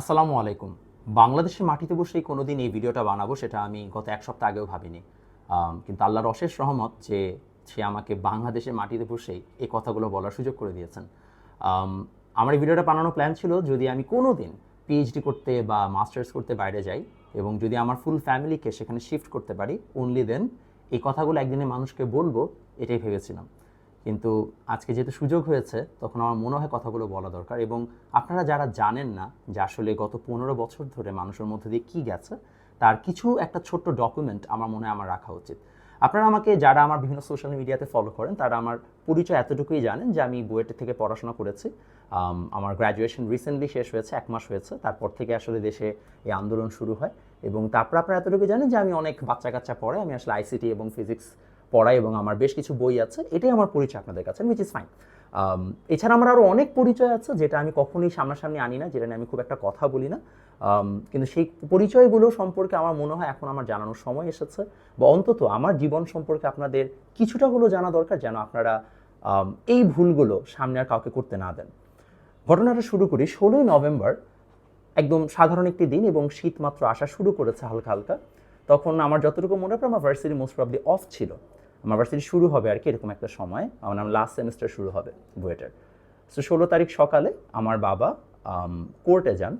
আসসালামু আলাইকুম। বাংলাদেশের মাটিতে বসেই কোনো দিন এই ভিডিওটা বানাবো সেটা আমি গত এক সপ্তাহ আগেও ভাবিনি। কিন্তু আল্লাহর অশেষ রহমত যে সে আমাকে বাংলাদেশের মাটিতে বসেই এই কথাগুলো বলার সুযোগ করে দিয়েছেন। আমার এই ভিডিওটা বানানোর প্ল্যান ছিল যদি আমি কোনো দিন পিএইচডি করতে বা মাস্টার্স করতে বাইরে যাই এবং যদি আমার ফুল ফ্যামিলিকে সেখানে শিফট করতে পারি অনলি দেন এই কথাগুলো একদিনে মানুষকে বলব, এটাই ভেবেছিলাম। কিন্তু আজকে যেহেতু সুযোগ হয়েছে, তখন আমার মনে হয় কথাগুলো বলা দরকার। এবং আপনারা যারা জানেন না যে আসলে গত পনেরো বছর ধরে মানুষের মধ্যে দিয়ে কী গেছে, তার কিছু একটা ছোট্ট ডকুমেন্ট আমার মনে হয় আমার রাখা উচিত। আপনারা আমাকে, যারা আমার বিভিন্ন সোশ্যাল মিডিয়াতে ফলো করেন, তারা আমার পরিচয় এতটুকুই জানেন যে আমি বুয়েটের থেকে পড়াশোনা করেছি। আমার গ্র্যাজুয়েশন রিসেন্টলি শেষ হয়েছে, এক মাস হয়েছে। তারপর থেকে আসলে দেশে এই আন্দোলন শুরু হয়। এবং তারপর আপনারা এতটুকু জানেন যে আমি অনেক বাচ্চা কাচ্চা পড়ে, আমি আসলে আইসিটি এবং ফিজিক্স পড়াই এবং আমার বেশ কিছু বই আছে, এটাই আমার পরিচয় আপনাদের কাছে উইচ ইজ ফাইন এছাড়া আমার আরও অনেক পরিচয় আছে যেটা আমি কখনোই সামনাসামনি আনি না, যেটা নিয়ে আমি খুব একটা কথা বলি না। কিন্তু সেই পরিচয়গুলো সম্পর্কে আমার মনে হয় এখন আমার জানানোর সময় এসেছে, বা অন্তত আমার জীবন সম্পর্কে আপনাদের কিছুটা হলেও জানা দরকার যেন আপনারা এই ভুলগুলো সামনে আর কাউকে করতে না দেন। ঘটনাটা শুরু করি, ষোলোই নভেম্বর, একদম সাধারণ একটি দিন এবং শীত মাত্র আসা শুরু করেছে হালকা হালকা। তখন আমার যতটুকু মনে পড়ে, আমার ভার্সিটি মোস্ট প্রবলি অফ ছিল। আমার ভার্সিটি শুরু হবে আর কি, এরকম একটা সময়। আমার নাম লাস্ট সেমিস্টার শুরু হবে বুয়েটের। সো ষোলো তারিখ সকালে আমার বাবা কোর্টে যান।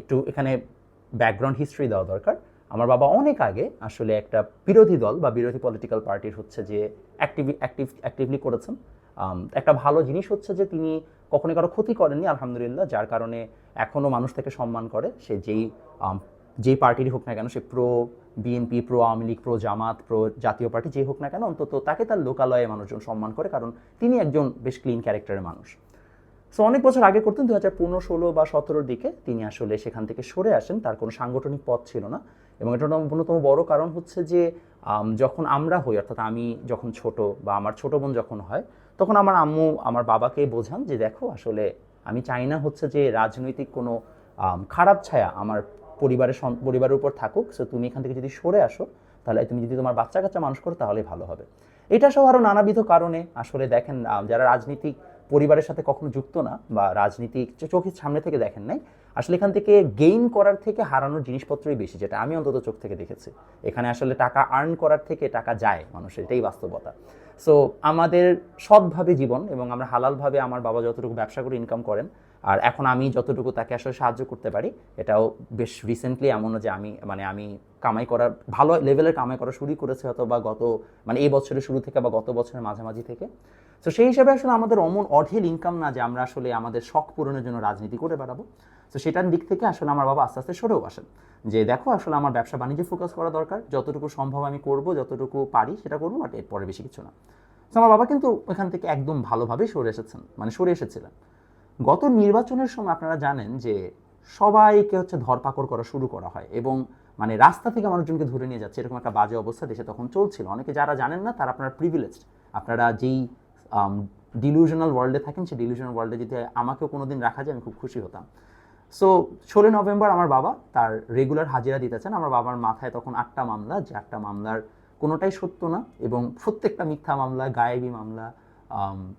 একটু এখানে ব্যাকগ্রাউন্ড হিস্ট্রি দেওয়া দরকার। আমার বাবা অনেক আগে আসলে একটা বিরোধী দল বা বিরোধী পলিটিক্যাল পার্টির হচ্ছে যে অ্যাক্টিভ অ্যাক্টিভ অ্যাক্টিভলি করেছেন। একটা ভালো জিনিস হচ্ছে যে তিনি কখনো কারও ক্ষতি করেননি, আলহামদুলিল্লাহ। যার কারণে এখনও মানুষ থেকে সম্মান করে। সে যেই যেই পার্টিরই হোক না কেন, সে pro BNP, pro Awami League, pro Jamaat, pro Jatiya party যেই হোক না কেন, অন্তত তাকে তার লোকালয়ে মানুষজন সম্মান করে, কারণ তিনি একজন বেশ ক্লিন ক্যারেক্টারের মানুষ। সো অনেক বছর আগে করতেন দু হাজার পনেরো ষোলো বা সতেরোর দিকে তিনি আসলে সেখান থেকে সরে আসেন, তার কোনো সাংগঠনিক পথ ছিল না। এবং এটার অন্যতম বড় কারণ হচ্ছে যে যখন আমরা হই, অর্থাৎ আমি যখন ছোট বা আমার ছোট বোন যখন হয়, তখন আমার আম্মু আমার বাবাকে বোঝান যে, দেখো, আসলে আমি চাই না হচ্ছে যে রাজনৈতিক কোনো খারাপ ছায়া আমার পরিবারের পরিবারের উপর থাকুক সো তুমি এখান থেকে যদি সরে আসো, তাহলে তুমি যদি তোমার বাচ্চা কাচ্চা মানুষ করো, তাহলে ভালো হবে। এটা সহ আরও নানাবিধ কারণে আসলে দেখেন যারা রাজনীতিক পরিবারের সাথে কখনো যুক্ত না বা রাজনীতিক চোখের সামনে থেকে দেখেন নাই, আসলে এখান থেকে গেইন করার থেকে হারানোর জিনিসপত্রই বেশি, যেটা আমি অন্তত চোখ থেকে দেখেছি। এখানে আসলে টাকা আর্ন করার থেকে টাকা যায় মানুষের, এটাই বাস্তবতা। সো আমাদের সৎভাবে জীবন এবং আমরা হালালভাবে আমার বাবা যতটুকু ব্যবসা করে ইনকাম করেন আর এখন আমি যতটুকু তাকে আসলে সাহায্য করতে পারি, এটাও বেশ রিসেন্টলি এমনও যে আমি মানে আমি কামাই করার, ভালো লেভেলের কামাই করা শুরু করেছে হয়তো বা গত মানে এই বছরের শুরু থেকে বা গত বছরের মাঝামাঝি থেকে। তো সেই হিসাবে আসলে আমাদের অমন অঢেল ইনকাম না যে আমরা আসলে আমাদের শখ পূরণের জন্য রাজনীতি করে বেড়াবো। তো সেটার দিক থেকে আসলে আমার বাবা আস্তে আস্তে সরেও আসেন। যে দেখো আসলে আমার ব্যবসা বাণিজ্যে ফোকাস করা দরকার, যতটুকু সম্ভব আমি করব, যতটুকু পারি সেটা করব বাট এরপরে বেশি কিছু না। তো আমার বাবা কিন্তু এখান থেকে একদম ভালোভাবেই সরে এসেছেন মানে সরে এসেছিলেন। গত নির্বাচনের সময় আপনারা জানেন যে সবাইকে হচ্ছে ধরপাকড় করা শুরু করা হয় এবং মানে রাস্তা থেকে মানুষজনকে ধরে নিয়ে যাচ্ছে, এরকম একটা বাজে অবস্থা দেশে তখন চলছিল। অনেকে যারা জানেন না তারা আপনারা প্রিভিলেজড আপনারা যেই ডিলিউশনাল ওয়ার্ল্ডে থাকেন, সেই ডিলিউশনাল ওয়ার্ল্ডে যদি আমাকেও কোনো দিন রাখা যায়, আমি খুব খুশি হতাম। সো ষোলোই নভেম্বর আমার বাবা তার রেগুলার হাজিরা দিতেছেন আমার বাবার মাথায় তখন আটটা মামলা, যে আটটা মামলার কোনোটাই সত্য না এবং প্রত্যেকটা মিথ্যা মামলা, গায়েবী মামলা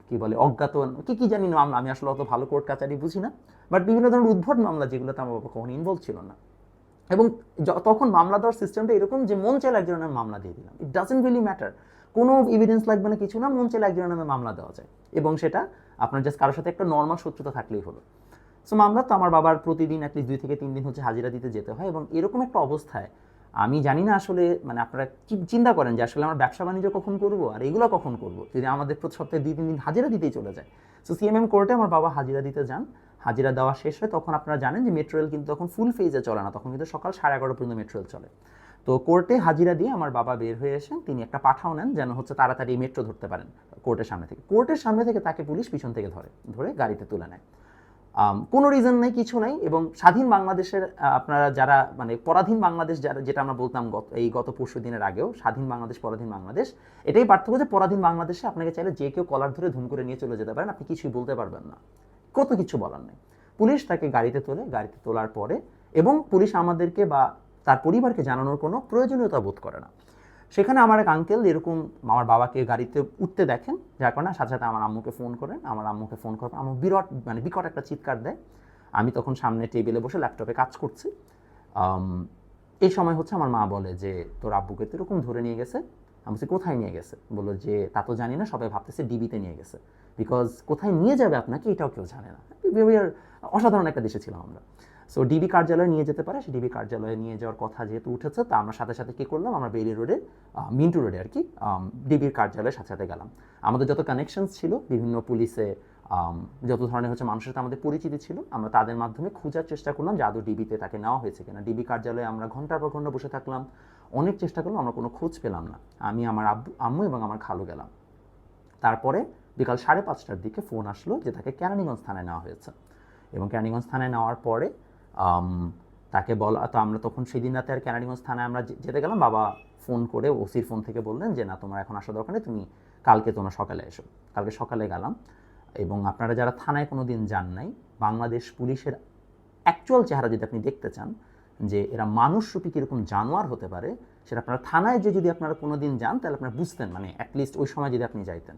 কি বলে অজ্ঞাত কি কি জানি মামলা আমি আসলে অত ভালো কোর্ট কাচারি বুঝি না বাট বিভিন্ন ধরনের উদ্ভট মামলা যেগুলোতে আমার বাবা কখনো ইনভলভ ছিল না। এবং তখন মামলা দেওয়ার সিস্টেমটা এরকম যে মন চাইলে একজনের নামে মামলা দিয়ে দিলাম। ইট ডাজেন্ট রিয়েলি ম্যাটার কোনো এভিডেন্স লাগবে না কিছু না, মন চাইলে একজনের নামে মামলা দেওয়া যায়। এবং সেটা আপনার জাস্ট কারোর সাথে একটা নর্মাল শত্রুতা থাকলেই হলো। সো মামলা তো আমার বাবার প্রতিদিন অ্যাটলিস্ট দুই থেকে তিন দিন হচ্ছে হাজিরা দিতে যেতে হয় এবং এরকম একটা অবস্থায় আমি জানি না আসলে মানে আপনারা কি চিন্তা করেন যে আসলে আমার ব্যবসা বাণিজ্য কখন করব আর এগুলো কখন করব? যদি আমাদের প্রতি সপ্তাহে দুই, তিন দিন হাজিরা দিতেই চলে যায়। সো সিএমএম কোর্টে আমার বাবা হাজিরা দিতে যান। হাজিরা দেওয়া শেষ হয়, তখন আপনারা জানেন যে মেট্রোয়েল কিন্তু তখন ফুল ফেজে চলে না, তখন কিন্তু সকাল সাড়ে এগারো পর্যন্ত মেট্রো রেল চলে। তো কোর্টে হাজিরা দিয়ে আমার বাবা বের হয়ে এসেন তিনি একটা পাঠাও নেন, যেন হচ্ছে তাড়াতাড়ি মেট্রো ধরতে পারেন কোর্টের সামনে থেকে। কোর্টের সামনে থেকে তাকে পুলিশ পিছন থেকে ধরে ধরে গাড়িতে তুলে নেয়। কোনো রিজন নেই, কিছু নাই এবং স্বাধীন বাংলাদেশের আপনারা যারা মানে পরাধীন বাংলাদেশ যারা, যেটা আমরা বলতাম গত, এই গত পরশু দিনের আগেও, স্বাধীন বাংলাদেশ, পরাধীন বাংলাদেশ, এটাই পার্থক্য যে পরাধীন বাংলাদেশে আপনাকে চাইলে যে কেউ কলার ধরে ধুম করে নিয়ে চলে যেতে পারেন, আপনি কিছুই বলতে পারবেন না। কত কিছু বলার নেই। পুলিশ তাকে গাড়িতে তোলে, গাড়িতে তোলার পরে এবং পুলিশ আমাদেরকে বা তার পরিবারকে জানানোর কোনো প্রয়োজনীয়তা বোধ করে না। সেখানে আমার এক আঙ্কেল এরকম আমার বাবাকে গাড়িতে উঠতে দেখেন, যার কারণে সাথে সাথে আমার আম্মুকে ফোন করেন, আমার আম্মুকে ফোন করার আম্মু বিরাট মানে বিকট একটা চিৎকার দেয়। আমি তখন সামনে টেবিলে বসে ল্যাপটপে কাজ করছি। এই সময় হচ্ছে আমার মা বলে যে, তোর আব্বুকে তো এরকম ধরে নিয়ে গেছে? আমি বলছি, কোথায় নিয়ে গেছে? বলল যে, তা তো জানি না, সবাই ভাবতেছে ডিবিতে নিয়ে গেছে। বিকজ কোথায় নিয়ে যাবে আপনাকে এটাও কেউ জানে না। অসাধারণ একটা দেশে ছিলাম আমরা। সো ডিবি কার্যালয়ে নিয়ে যেতে পারে। সেই ডিবি কার্যালয়ে নিয়ে যাওয়ার কথা যেহেতু উঠেছে, তা আমরা সাথে সাথে কী করলাম? আমরা বেলি রোডে মিন্টু রোডে আর কি ডিবির কার্যালয়ের সাথে সাথে গেলাম। আমাদের যত কানেকশনস ছিল, বিভিন্ন পুলিশে যত ধরনের হচ্ছে মানুষের সাথে আমাদের পরিচিতি ছিল, আমরা তাদের মাধ্যমে খোঁজার চেষ্টা করলাম, যে আদৌ ডিবিতে তাকে নেওয়া হয়েছে কিনা। ডিবি কার্যালয়ে আমরা ঘণ্টার পর ঘণ্টা বসে থাকলাম। অনেক চেষ্টা করলাম, আমরা কোনো খোঁজ পেলাম না। আমি, আমার আব্বু, আম্মু এবং আমার খালু গেলাম। তারপরে বিকাল সাড়ে পাঁচটার দিকে ফোন আসলো যে তাকে কেরানীগঞ্জ থানায় নেওয়া হয়েছে। এবং কেরানীগঞ্জ থানায় নেওয়ার পরে তাকে বলা, তো আমরা তখন সেদিন রাতে আর কেরানীগঞ্জ থানায় আমরা যেতে গেলাম। বাবা ফোন করে ওসির ফোন থেকে বললেন যে, না, তোমার এখন আসা দরকার নেই, তুমি কালকে তোমরা সকালে এসো। কালকে সকালে গেলাম এবং আপনারা যারা থানায় কোনো দিন যান নাই, বাংলাদেশ পুলিশের অ্যাকচুয়াল চেহারা যদি আপনি দেখতে চান, যে এরা মানুষরূপী কীরকম জানোয়ার হতে পারে, সেটা আপনারা থানায় যে যদি আপনারা কোনো দিন যান, তাহলে আপনারা বুঝতেন মানে অ্যাটলিস্ট ওই সময় যদি আপনি যাইতেন।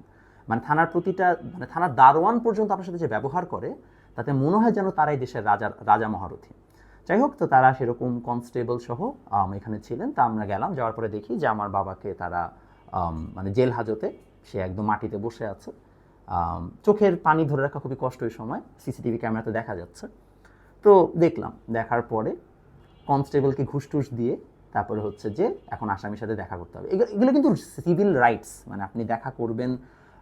মানে থানার প্রতিটা মানে থানার দারোয়ান পর্যন্ত আপনার সাথে যে ব্যবহার করে তাতে মনে হয় যেন তারাই দেশের রাজা রাজা মহারথী। যাই হোক, তো তারা সেরকম কনস্টেবল সহ এখানে ছিলেন। তা আমরা গেলাম, যাওয়ার পরে দেখি যে আমার বাবাকে তারা মানে জেল হাজতে, সে একদম মাটিতে বসে আছে। চোখের পানি ধরে রাখা খুবই কষ্ট ওই সময়, সিসিটিভি ক্যামেরাতে দেখা যাচ্ছে। তো দেখলাম, দেখার পরে কনস্টেবলকে ঘুষ টুস দিয়ে তারপরে হচ্ছে যে এখন আসামির সাথে দেখা করতে হবে। এগুলো এগুলো কিন্তু সিভিল রাইটস মানে আপনি দেখা করবেন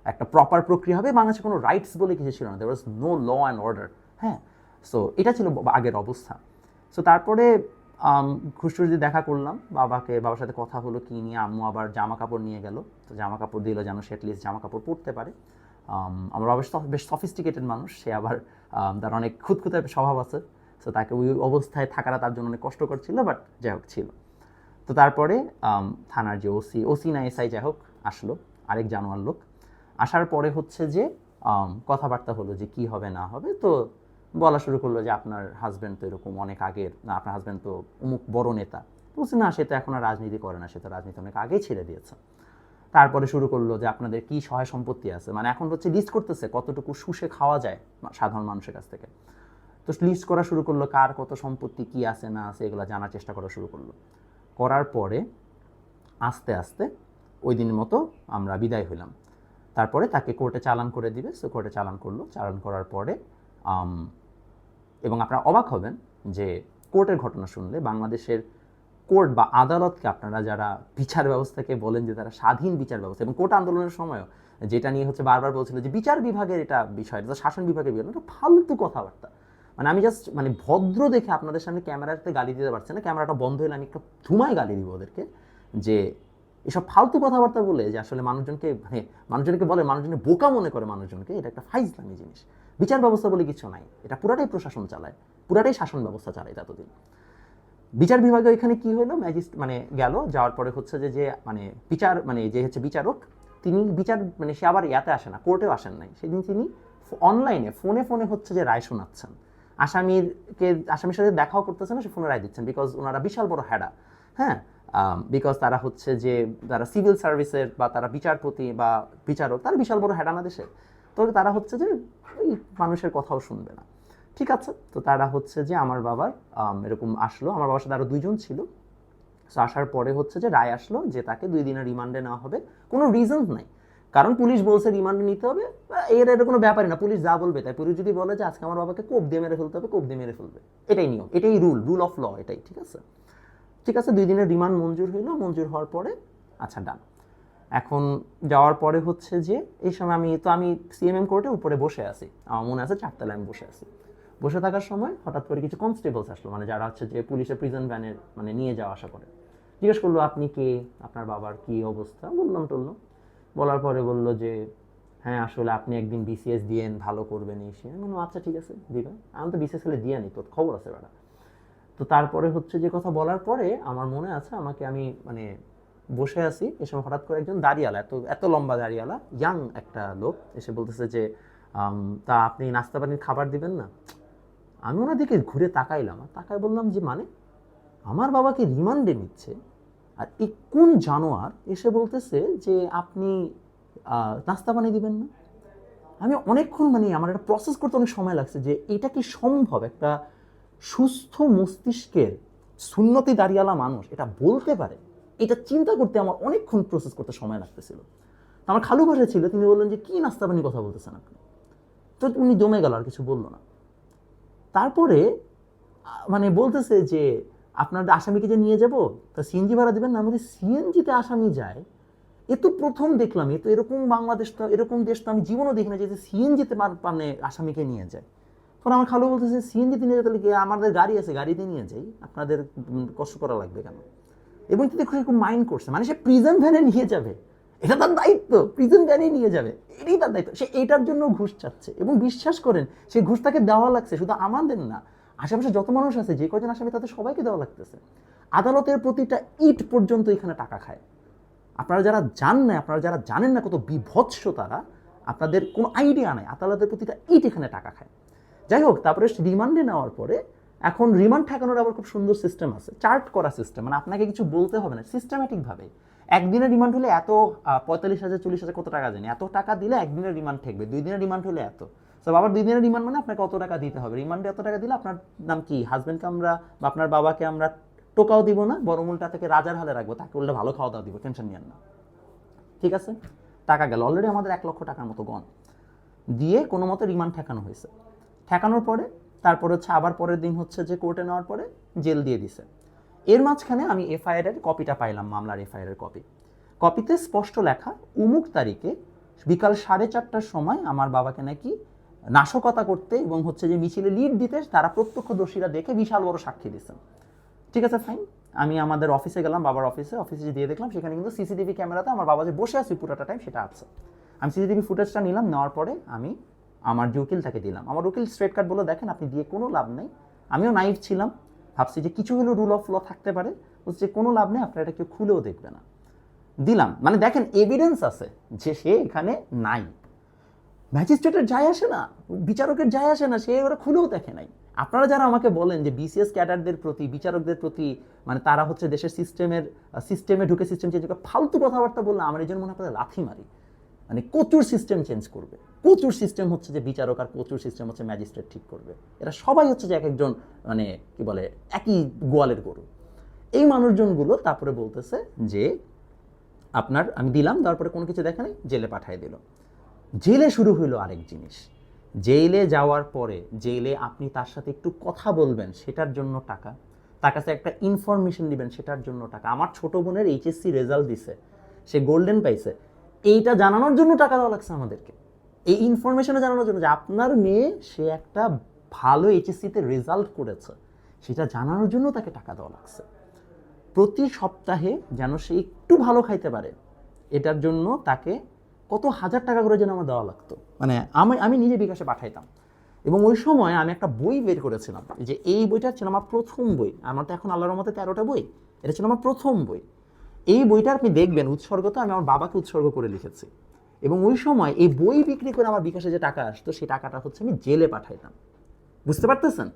একটা প্রপার প্রক্রিয়া হবে, বাংলাদেশে কোনো রাইটস বলে কিছু ছিল না। There was no law and order হ্যাঁ? সো এটা ছিল আগের অবস্থা। সো তারপরে টুস দিয়ে দেখা করলাম, বাবাকে, বাবার সাথে কথা হলো, কি নিয়ে আম্মু আবার জামা কাপড় নিয়ে গেল। তো জামা কাপড় দিল যেন সে অ্যাটলিস্ট জামা কাপড় পরতে পারে। আমার বাবা বেশ সফিস্টিকেটেড মানুষ, সে আবার তার অনেক খুঁতখুঁতে স্বভাব আছে। সো তাকে ওই অবস্থায় থাকাটা তার জন্য অনেক কষ্টকর ছিল বাট যাই হোক, ছিল। তো তারপরে থানার যে ওসি ওসি না এসআই যাই হোক, আসলো। আরেক জানোয়ার লোক। আসার পরে হচ্ছে যে কথাবার্তা হলো যে কি হবে, না হবে, তো বলা শুরু করল যে আপনার হাজব্যান্ড তো এরকম অনেক আগের, না, আপনার হাজব্যান্ড তো অমুক বড় নেতা। বলছে, না, সে তো এখন আর রাজনীতি করে না, সে তো রাজনীতি অনেক আগেই ছেড়ে দিয়েছে। তারপরে শুরু করল যে আপনাদের কি সহায় সম্পত্তি আছে? মানে এখন হচ্ছে লিস্ট করতেছে কতটুকু শুষে খাওয়া যায় সাধারণ মানুষের কাছ থেকে। তো লিস্ট করা শুরু করল, কার কত সম্পত্তি, কি আছে, না আছে, এগুলো জানার চেষ্টা করা শুরু করল। করার পরে আস্তে আস্তে ওই দিনের মতো আমরা বিদায় হইলাম। তারপরে তাকে কোর্টে চালান করে দিবে। সো কোর্টে চালান করল। চালান করার পরে এবং আপনারা অবাক হবেন যে কোর্টের ঘটনা শুনলে বাংলাদেশের কোর্ট বা আদালতকে আপনারা যারা বিচার ব্যবস্থাকে বলেন যে তারা স্বাধীন বিচার ব্যবস্থা, এবং কোর্ট আন্দোলনের সময়ও যেটা নিয়ে হচ্ছে বারবার বলছিল যে বিচার বিভাগের এটা বিষয়, এটা শাসন বিভাগের বিষয় এটা ফালতু কথাবার্তা। মানে আমি জাস্ট মানে ভদ্র দেখে আপনাদের সামনে ক্যামেরাতে গালি দিতে পারছি না, ক্যামেরাটা বন্ধ হলে আমি একটা ধুমায় গালি দিব ওদেরকে যে এসব ফালতু কথাবার্তা বলে যে আসলে মানুষজনকে মানে মানুষজনকে বলে মানুষজনকে বোকা মনে করে মানুষজনকে, এটা একটা ফাইজলামি জিনিস। বিচার ব্যবস্থা বলে কিছু নাই। এটা পুরাটাই প্রশাসন চালায়, পুরাটাই শাসন ব্যবস্থা চালায় ততদিন বিচার বিভাগে এখানে কি হলো? ম্যাজিস্ট মানে গেল, যাওয়ার পরে হচ্ছে যে যে মানে বিচার মানে যে হচ্ছে বিচারক, তিনি বিচার মানে সে আবার ইয়াতে আসে না, কোর্টেও আসেন নাই। সেদিন তিনি অনলাইনে ফোনে ফোনে হচ্ছে যে রায় শোনাচ্ছেন। আসামিরকে, আসামির সাথে দেখাও করতেছে না, সে ফোনে রায় দিচ্ছেন বিকজ ওনারা বিশাল বড় হ্যাডা। হ্যাঁ? বিকজ তারা হচ্ছে যে তারা সিভিল সার্ভিসের বা তারা বিচারপতি বা বিচারক, তারা বিশাল বড় হ্যাডা না দেশে তো তারা হচ্ছে যে, ওই মানুষের কথাও শুনবে না। ঠিক আছে? তো তারা হচ্ছে যে, আমার বাবার এরকম আসলো। আমার বাবার সাথে আরও দুইজন ছিল। আসার পরে হচ্ছে যে, রায় আসলো যে, তাকে দুই দিনের রিমান্ডে নেওয়া হবে। কোনো রিজন নাই। কারণ পুলিশ বলছে রিমান্ডে নিতে হবে। এর এটা কোনো ব্যাপারই না। পুলিশ যা বলবে তাই। পুলিশ যদি বলে যে, আজকে আমার বাবাকে কোপ দিয়ে মেরে ফেলতে হবে, কোপ দিয়ে মেরে ফেলবে। এটাই নিয়ম। এটাই রুল রুল অফ ল এটাই। ঠিক আছে? ঠিক আছে, দুই দিনের রিমান্ড মঞ্জুর হইল, মঞ্জুর হওয়ার পরে আচ্ছা ডান এখন যাওয়ার পরে হচ্ছে যে, এই সময় আমি, তো আমি সিএমএম কোর্টে উপরে বসে আছি। আমার মনে আছে চারতলায় আমি বসে আছি। বসে থাকার সময় হঠাৎ করে কিছু কনস্টেবলস আসলো মানে যারা হচ্ছে যে পুলিশের প্রিজন ভ্যানের মানে নিয়ে যাওয়া আসা করে। জিজ্ঞেস করল, আপনি কে? আপনার বাবার কি অবস্থা? বললাম, টললাম। বলার পরে বলল যে হ্যাঁ আসলে আপনি একদিন বিসিএস দিয়েন ভালো করবেন এই সে আচ্ছা ঠিক আছে, দিবেন। আমি তো বিসিএস হলে দিয়ে নি তোর খবর আছে বেড়া তো তারপরে হচ্ছে যে কথা বলার পরে আমার মনে আছে আমাকে আমি মানে বসে আছি, এ সময় হঠাৎ করে একজন দাঁড়িয়ালা, এত এত লম্বা দাঁড়িয়ালা ইয়াং একটা লোক এসে বলতেছে যে তা আপনি নাস্তা পানির খাবার দিবেন না? আমি ওনার দিকে ঘুরে তাকাইলাম, আর তাকাই বললাম যে মানে আমার বাবাকে রিমান্ডে নিচ্ছে, আর এই কোন জানোয়ার এসে বলতেছে যে, আপনি নাস্তা পানি দিবেন না? আমি অনেকক্ষণ মানে আমার একটা প্রসেস করতে অনেক সময় লাগছে যে, এটা কি সম্ভব? একটা সুস্থ মস্তিষ্কের শূন্যতি দাঁড়িয়ালা মানুষ এটা বলতে পারে। এটা চিন্তা করতে আমার অনেকক্ষণ প্রসেস করতে সময় লাগতেছিল। আমার খালু ভাষা ছিল, তিনি বললেন যে, কি নাস্তা পানি কথা বলতেছেন আপনি? তো উনি জমে গেল, আর কিছু বলল না। তারপরে মানে বলতেছে যে, আপনার আসামিকে যে নিয়ে যাব, তা সিএনজি ভাড়া দেবেন না? আমি সিএনজিতে আসামি যায়, এ তো প্রথম দেখলাম, এ তো এরকম বাংলাদেশ তো, এরকম দেশ তো আমি জীবনও দেখি না যে সিএনজিতে মানে আসামিকে নিয়ে যায়। তখন আমার খালু বলতেছে, সিএনজিতে নিয়ে গিয়ে আমাদের গাড়ি আছে? গাড়িতে নিয়ে যাই। আপনাদের কষ্ট করা লাগবে কেন? এবং তিনি খুব মাইন্ড করছে। মানে সে প্রিজন ভ্যানে নিয়ে যাবে। এটা তার দায়িত্ব। প্রিজন ভ্যানে নিয়ে যাবে। এটাই তার দায়িত্ব। সে এটার জন্য ঘুষ চাচ্ছে। এবং বিশ্বাস করেন, সে ঘুষ তাকে দেওয়া লাগছে। শুধু আমাদের না, আশেপাশে যত মানুষ আছে, যে কজন আসামি, তাদের সবাইকে দেওয়া লাগতেছে। আদালতের প্রতিটা ইট পর্যন্ত এখানে টাকা খায়। আপনারা যারা জান না আপনারা যারা জানেন না কত বিভৎস তারা, আপনাদের কোনো আইডিয়া নাই। আদালতের প্রতিটা ইট এখানে টাকা খায়। যাই হোক তারপরে রিমান্ডে নেওয়ার পরে এখন রিমান্ড ঠেকানোর আবার খুব সুন্দর সিস্টেম আছে, চার্ট করা সিস্টেম মানে আপনাকে কিছু বলতে হবে না সিস্টেম্যাটিকভাবে একদিনের রিমান্ড হলে এত পঁয়তাল্লিশ হাজার, চল্লিশ হাজার কত টাকা জানি, এত টাকা দিলে একদিনের রিমান্ড ঠেকবে, দুই দিনের রিমান্ড হলে এত। তো আবার দুই দিনের রিমান্ড মানে আপনাকে কত টাকা দিতে হবে, রিমান্ডে এত টাকা দিলে আপনার নাম কি হাজব্যান্ডকে আমরা বা আপনার বাবাকে আমরা টোকাও দিব না, বরং উল্টা থেকে রাজার হালে রাখব, তাকে উল্টা ভালো খাওয়া দাওয়া দিব টেনশন নিয়েন না। ঠিক আছে? টাকা গেল অলরেডি আমাদের এক লক্ষ টাকার মতো গন দিয়ে কোনো মতো রিমান্ড ঠেকানো হয়েছে। ঠেকানোর পরে, তারপর হচ্ছে আবার পরের দিন হচ্ছে যে কোর্টে নেওয়ার পরে জেল দিয়ে দিছে। এর মাঝখানে আমি এফআইআর এর কপিটা পাইলাম, মামলার এফআইআর এর কপি কপিতে স্পষ্ট লেখা, উমুক তারিখে বিকাল সাড়ে চারটার সময় আমার বাবাকে নাকি নাশকতা করতে এবং হচ্ছে যে মিছিলে লিড দিতে তারা প্রত্যক্ষদর্শীরা দেখে বিশাল বড় সাক্ষী দিচ্ছেন ঠিক আছে ফাইন আমি আমাদের অফিসে গেলাম, বাবার অফিসে অফিসে দিয়ে দেখলাম, সেখানে কিন্তু সিসিটিভি ক্যামেরাতে আমার বাবা যে বসে আছে পুরোটা টাইম সেটা আছে। আমি সিসিটিভি ফুটেজটা নিলাম, নেওয়ার পরে আমি আমার যে উকিল তাকে দিলাম। আমার উকিল স্ট্রেট কার্ড বলে দেখেন, আপনি দিয়ে কোনো লাভ নেই। আমিও নাইভ ছিলাম। ভাবছি যে কিছু হলেও রুল অফ ল থাকতে পারে। বলছে, কোনো লাভ নেই, আপনার এটা কেউ খুলেও দেখবে না। দিলাম। মানে দেখেন এভিডেন্স আছে যে সে এখানে নাই। ম্যাজিস্ট্রেটের যায় আসে না, বিচারকের যায় আসে না, সে ওরা খুলেও দেখে নাই। আপনারা যারা আমাকে বলেন যে বিসিএস ক্যাডারদের প্রতি, বিচারকদের প্রতি মানে তারা হচ্ছে দেশের সিস্টেমের সিস্টেমে ঢুকে সিস্টেম চেঞ্জ করে, ফালতু কথাবার্তা বললে আমার এই জন্য মনে হয় লাথি মারি। মানে কচুর সিস্টেম চেঞ্জ করবে। প্রচুর সিস্টেম হচ্ছে যে বিচারক আর প্রচুর সিস্টেম হচ্ছে ম্যাজিস্ট্রেট ঠিক করবে। এরা সবাই হচ্ছে যে এক একজন মানে কি বলে, একই গোয়ালের গরু। এই মানুষজনগুলো তারপরে বলতেছে যে, আপনার, আমি দিলাম তারপরে কোনো কিছু দেখা নেই, জেলে পাঠিয়ে দিল। জেলে শুরু হইল আরেক জিনিস। জেলে যাওয়ার পরে, জেলে আপনি তার সাথে একটু কথা বলবেন, সেটার জন্য টাকা। তার কাছে একটা ইনফরমেশন দিবেন, সেটার জন্য টাকা। আমার ছোট বোনের এইচএসসি রেজাল্ট দিছে, সে গোল্ডেন পাইছে। এইটা জানানোর জন্য টাকা দেওয়া লাগছে আমাদেরকে। এই ইনফরমেশনে জানানোর জন্য যে আপনার মেয়ে, সে একটা ভালো এইচএসসিতে রেজাল্ট করেছে, সেটা জানানোর জন্য তাকে টাকা দেওয়া লাগছে। প্রতি সপ্তাহে যেন সে একটু ভালো খাইতে পারে, এটার জন্য তাকে কত হাজার টাকা করে যেন আমার দেওয়া লাগতো। মানে আমি আমি নিজে বিকাশে পাঠাইতাম। এবং ওই সময় আমি একটা বই বের করেছিলাম, যে এই বইটা ছিল আমার প্রথম বই। আমার তো এখন আল্লাহর মতে তেরোটা বই, এটা ছিল আমার প্রথম বই। এই বইটা আপনি দেখবেন উৎসর্গ তো আমি আমার বাবাকে উৎসর্গ করে লিখেছি। এবং ওই সময় এই বই বিক্রি করে আমার বিকাশে যে টাকা আসতো, সেই টাকাটা হচ্ছে আমি জেলে পাঠাইতাম। বুঝতে পারতেছেন?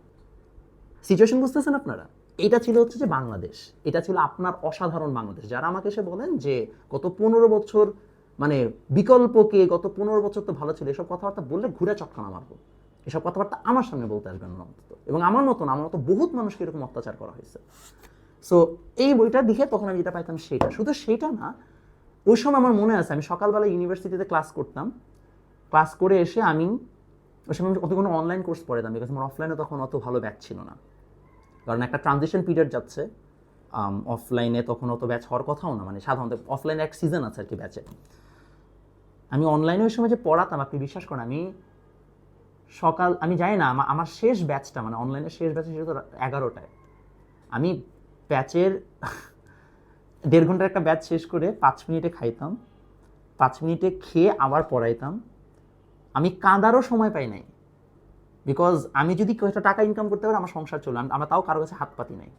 সিচুয়েশন বুঝতেছেন আপনারা? এটা ছিল হচ্ছে যে বাংলাদেশ। এটা ছিল আপনার অসাধারণ বাংলাদেশ। যারা আমাকে এসে বলেন যে গত পনেরো বছর মানে বিকল্পকে গত পনেরো বছর তো ভালো ছিল, এসব কথাবার্তা বললে ঘুরে চটকানা মারবো এসব কথাবার্তা আমার সামনে বলতে আসবেন না অন্তত। এবং আমার মতন, আমার মতো বহুত মানুষকে এরকম অত্যাচার করা হয়েছে। সো এই বইটা দেখে তখন আমি যেটা পাইতাম সেটা। শুধু সেটা না ওই সময় আমার মনে আছে, আমি সকালবেলা ইউনিভার্সিটিতে ক্লাস করতাম। ক্লাস করে এসে আমি, ওই সময় অত কোনো অনলাইন কোর্স পড়েতাম বিকজ আমার অফলাইনে তখন অত ভালো ব্যাচ ছিল না। কারণ একটা ট্রানজিশন পিরিয়ড যাচ্ছে অফলাইনে তখন অত ব্যাচ হওয়ার কথাও না মানে সাধারণত অফলাইনে এক সিজন আছে আর কি ব্যাচে আমি অনলাইনে ওই সময় যে পড়াতাম, আপনি বিশ্বাস করেন, আমি সকাল, আমি জানি না আমার আমার শেষ ব্যাচটা মানে অনলাইনের শেষ ব্যাচ সেটা তো এগারোটায়। আমি ব্যাচের দেড় ঘণ্টার একটা ব্যাচ শেষ করে পাঁচ মিনিটে খাইতাম। পাঁচ মিনিটে খেয়ে আবার পড়াইতাম। আমি কাঁদারও সময় পাই নাই। বিকজ আমি যদি কয়েকটা টাকা ইনকাম করতে পারি, আমার সংসার চলে। আমরা তাও কারও কাছে হাত পাতি নাই।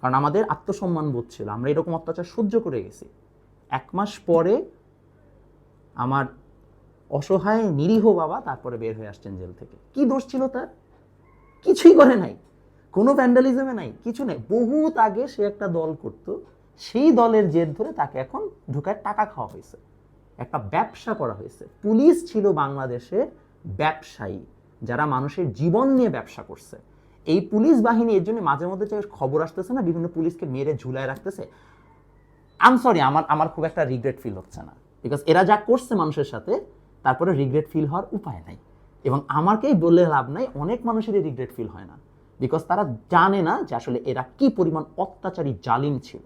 কারণ আমাদের আত্মসম্মান বোধ ছিল। আমরা এরকম অত্যাচার সহ্য করে গেছি। এক মাস পরে আমার অসহায়, নিরীহ বাবা তারপরে বের হয়ে আসছেন জেল থেকে। কি দোষ ছিল তার? কিছুই করে নাই। কোনো ভ্যান্ডালিজমে নাই। কিছু নেই। বহুত আগে সে একটা দল করত। সেই দলের জেদ ধরে তাকে এখন ঢুকায় টাকা খাওয়া হয়েছে। একটা ব্যবসা করা হয়েছে। পুলিশ ছিল বাংলাদেশে ব্যবসায়ী, যারা মানুষের জীবন নিয়ে ব্যবসা করছে। এই পুলিশ বাহিনী এর জন্য মাঝে মধ্যে যে খবর আসতেছে না, বিভিন্ন পুলিশকে মেরে ঝুলায় রাখতেছে আম সরি আমার আমার খুব একটা রিগ্রেট ফিল হচ্ছে না। বিকজ এরা যা করছে মানুষের সাথে, তারপরে রিগ্রেট ফিল হওয়ার উপায় নাই। এবং আমাকেই বললে লাভ নাই, অনেক মানুষেরই রিগ্রেট ফিল হয় না। বিকজ তারা জানে না যে আসলে এরা কি পরিমাণ অত্যাচারী, জালিম ছিল।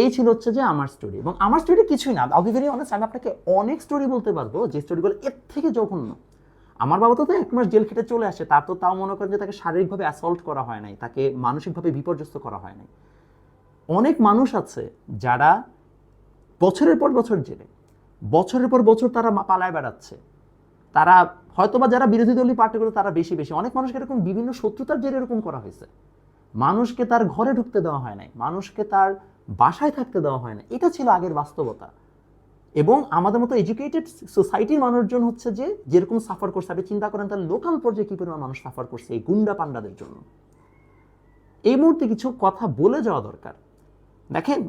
এই ছিল হচ্ছে যে আমার স্টোরি এবং আমার স্টোরি কিছুই না। আল বি ভেরি অনেস্ট আমি আপনাকে অনেক স্টোরি বলতে পারব, যে স্টোরিগুলো এর থেকে জঘন্য। আমার বাবা তো তো এক মাস জেল খেটে চলে আসে, তার তো তাও মনে করেন যে তাকে শারীরিকভাবে অ্যাসল্ট করা হয় নাই, তাকে মানসিকভাবে বিপর্যস্ত করা হয় নাই। অনেক মানুষ আছে যারা বছরের পর বছর জেলে, বছরের পর বছর তারা পালায় বেড়াচ্ছে। তারা হয়তো বা যারা বিরোধী দলীয় পার্টিগুলো তারা বেশি বেশি। অনেক মানুষকে এরকম বিভিন্ন শত্রুতার জেরে এরকম করা হয়েছে। মানুষকে তার ঘরে ঢুকতে দেওয়া হয় নাই। মানুষকে তার বাসায় থাকতে দেওয়া হয় না। এটা ছিল আগের বাস্তবতা। এবং আমাদের মতো এডুকেটেড সোসাইটির মানুষজন হচ্ছে যে, যেরকম সাফার করছে, আপনি চিন্তা করেন তার লোকাল পর্যায়ে কী পরিমাণ মানুষ সাফার করছে এই গুন্ডা পান্ডাদের জন্য? এই মুহূর্তে কিছু কথা বলে যাওয়া দরকার। দেখেন,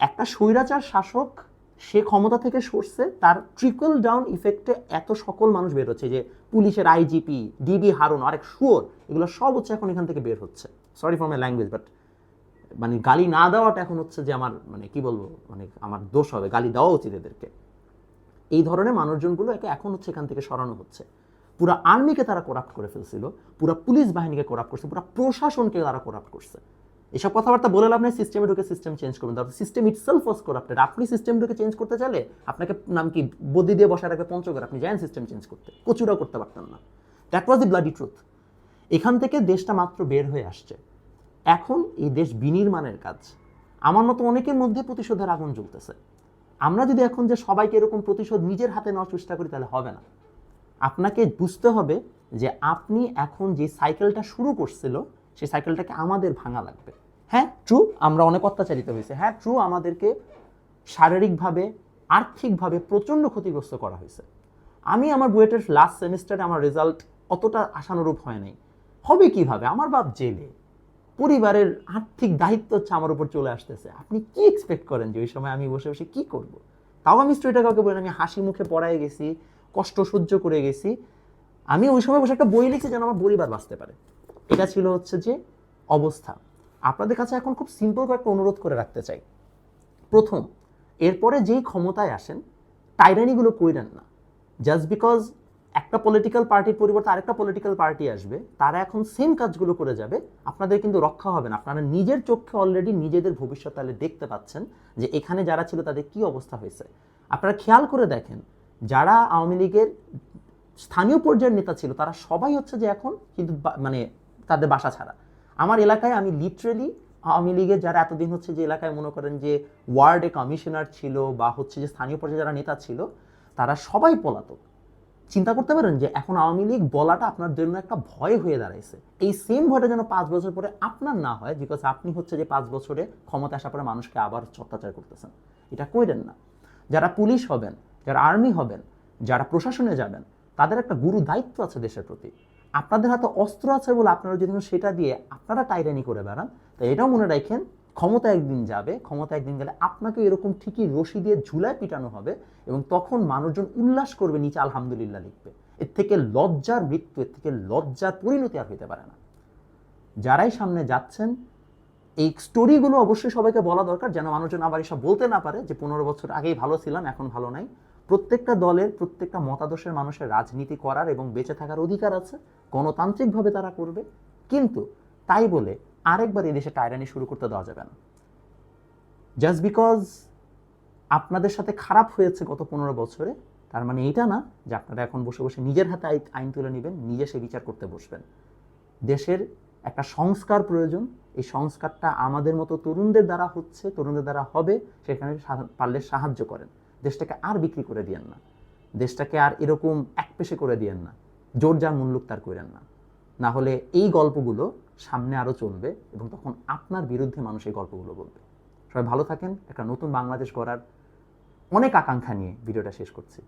একটা স্বৈরাচার শাসক, সে ক্ষমতা থেকে সরছে, তার ট্রিকল ডাউন ইফেক্টে এত সকল মানুষ বের হচ্ছে, যে পুলিশের আইজিপি ডিবি হারুন আরেক শুয়োর, এগুলো সব হচ্ছে এখন এখান থেকে বের হচ্ছে। Sorry for my language but মানে গালি না দেওয়াটা এখন হচ্ছে যে আমার মানে কি বলব মানে আমার দোষ হবে, গালি দেওয়া উচিত এদেরকে। এই ধরনের মানুষজনগুলো একে এখন হচ্ছে এখান থেকে সরানো হচ্ছে। পুরো আর্মিকে তারা করাপ্ট করে ফেলছিল, পুরো পুলিশ বাহিনীকে করাপ্ট করছে, পুরো প্রশাসনকে তারা করাপ্ট করছে। এসব কথাবার্তা বলে লাভ সিস্টেমে ঢুকে সিস্টেম চেঞ্জ করবেন। তারপর সিস্টেম ইটসেলফ ওয়াজ করাপ্টেড আপনি সিস্টেম ঢুকে চেঞ্জ করতে চাইলে আপনাকে নাম কি, বদি দিয়ে বসায় রাখবে পঞ্চগড়। আপনি যান সিস্টেম চেঞ্জ করতে। কচুরাও করতে পারতেন না। That was the bloody truth এখান থেকে দেশটা মাত্র বের হয়ে আসছে। এখন এই দেশ বিনির্মাণের কাজ। আমার মতো অনেকের মধ্যে প্রতিশোধের আগুন জ্বলতেছে। আমরা যদি এখন যে সবাইকে এরকম প্রতিশোধ নিজের হাতে নেওয়ার চেষ্টা করি, তাহলে হবে না। আপনাকে বুঝতে হবে যে আপনি এখন যে সাইকেলটা শুরু করছিল সেই সাইকেলটাকে আমাদের ভাঙা লাগবে। হ্যাঁ ট্রু আমরা অনেক অত্যাচারিত হয়েছে। হ্যাঁ ট্রু আমাদেরকে শারীরিকভাবে, আর্থিকভাবে প্রচণ্ড ক্ষতিগ্রস্ত করা হয়েছে। আমি আমার বুয়েটের লাস্ট সেমিস্টারে আমার রেজাল্ট অতটা আশানুরূপ হয় নাই। হবে কীভাবে? আমার বাপ জেলে। পরিবারের আর্থিক দায়িত্ব হচ্ছে আমার উপর চলে আসতেছে। আপনি কি এক্সপেক্ট করেন যে ওই সময় আমি বসে বসে কি করব? তাও আমি স্টোরিটা কাউকে বলি না, আমি হাসি মুখে পড়ায় গেছি কষ্ট সহ্য করে গেছি। আমি ওই সময় বসে একটা বই লিখছি যেন আমার পরিবার বাঁচতে পারে। এটা ছিল হচ্ছে যে অবস্থা। আপনাদের কাছে এখন খুব সিম্পল কয়েকটা অনুরোধ করে রাখতে চাই। প্রথম এরপরে যেই ক্ষমতায় আসেন টাইরানিগুলো কইরেন না। জাস্ট বিকজ একটা পলিটিক্যাল পার্টির পরিবর্তে আরেকটা পলিটিক্যাল পার্টি আসবে, তারা এখন সেম কাজগুলো করে যাবে, আপনাদের কিন্তু রক্ষা হবে না। আপনারা নিজের চোখে অলরেডি নিজেদের ভবিষ্যৎ তাহলে দেখতে পাচ্ছেন যে এখানে যারা ছিল তাদের কি অবস্থা হয়েছে। আপনারা খেয়াল করে দেখেন, যারা আওয়ামী লীগের স্থানীয় পর্যায়ের নেতা ছিল, তারা সবাই হচ্ছে যে এখন কিন্তু মানে তাদের বাসা ছাড়া। আমার এলাকায় আমি লিটারেলি আওয়ামী লীগের যারা এতদিন হচ্ছে যে এলাকায় মনে করেন যে ওয়ার্ডে কমিশনার ছিল বা হচ্ছে যে স্থানীয় পর্যায়ে যারা নেতা ছিল, তারা সবাই পলাতক। চিন্তা করতে পারেন যে এখন আওয়ামী লীগ বলাটা আপনার জন্য একটা ভয় হয়ে দাঁড়াইছে। এই সেম ভয়টা যেন পাঁচ বছর পরে আপনার না হয় বিকজ আপনি হচ্ছে যে পাঁচ বছরে ক্ষমতা আসার পরে মানুষকে আবার অত্যাচার করতেছেন। এটা কইরেন না। যারা পুলিশ হবেন, যারা আর্মি হবেন, যারা প্রশাসনে যাবেন, তাদের একটা গুরু দায়িত্ব আছে দেশের প্রতি। আপনাদের হাতে অস্ত্র আছে বলে আপনারা যদি সেটা দিয়ে আপনারা টাইরানি করে বেড়ান তাই এটাও মনে রাখেন ক্ষমতা একদিন যাবে, ক্ষমতা একদিন গেলে আপনাকে এরকম ঠিকই রশি দিয়ে ঝুলায় পিটানো হবে এবং তখন মানুষজন উল্লাস করবে নিচে আলহামদুলিল্লাহ লিখবে। এর থেকে লজ্জার মৃত্যু, এর থেকে লজ্জার পরিণতি আর হইতে পারে না। যারাই সামনে যাচ্ছেন, এই স্টোরিগুলো অবশ্যই সবাইকে বলা দরকার যেন মানুষজন আবার এসব বলতে না পারে যে পনেরো বছর আগেই ভালো ছিলাম, এখন ভালো নাই। প্রত্যেকটা দলের, প্রত্যেকটা মতাদর্শের মানুষের রাজনীতি করার এবং বেঁচে থাকার অধিকার আছে, গণতান্ত্রিকভাবে তারা করবে। কিন্তু তাই বলে আরেকবার এই দেশে টাইরানি শুরু করতে দেওয়া যাবে না। জাস্ট বিকজ আপনাদের সাথে খারাপ হয়েছে গত পনেরো বছরে, তার মানে এটা না যে আপনারা এখন বসে বসে নিজের হাতে আই- আইন তুলে নেবেন, নিজে সে বিচার করতে বসবেন। দেশের একটা সংস্কার প্রয়োজন, এই সংস্কারটা আমাদের মতো তরুণদের দ্বারা হচ্ছে, তরুণদের দ্বারা হবে, সেখানে পারলে সাহায্য করেন। দেশটাকে আর বিক্রি করে দিয়েন না। দেশটাকে আর এরকম এক পেশে করে দিয়েন না। জোর যার তার করেন না। না হলে এই গল্পগুলো সামনে আরও চলবে এবং তখন আপনার বিরুদ্ধে মানুষ এই গল্পগুলো বলবে। সবাই ভালো থাকেন। একটা নতুন বাংলাদেশ গড়ার অনেক আকাঙ্ক্ষা নিয়ে ভিডিওটা শেষ করছি।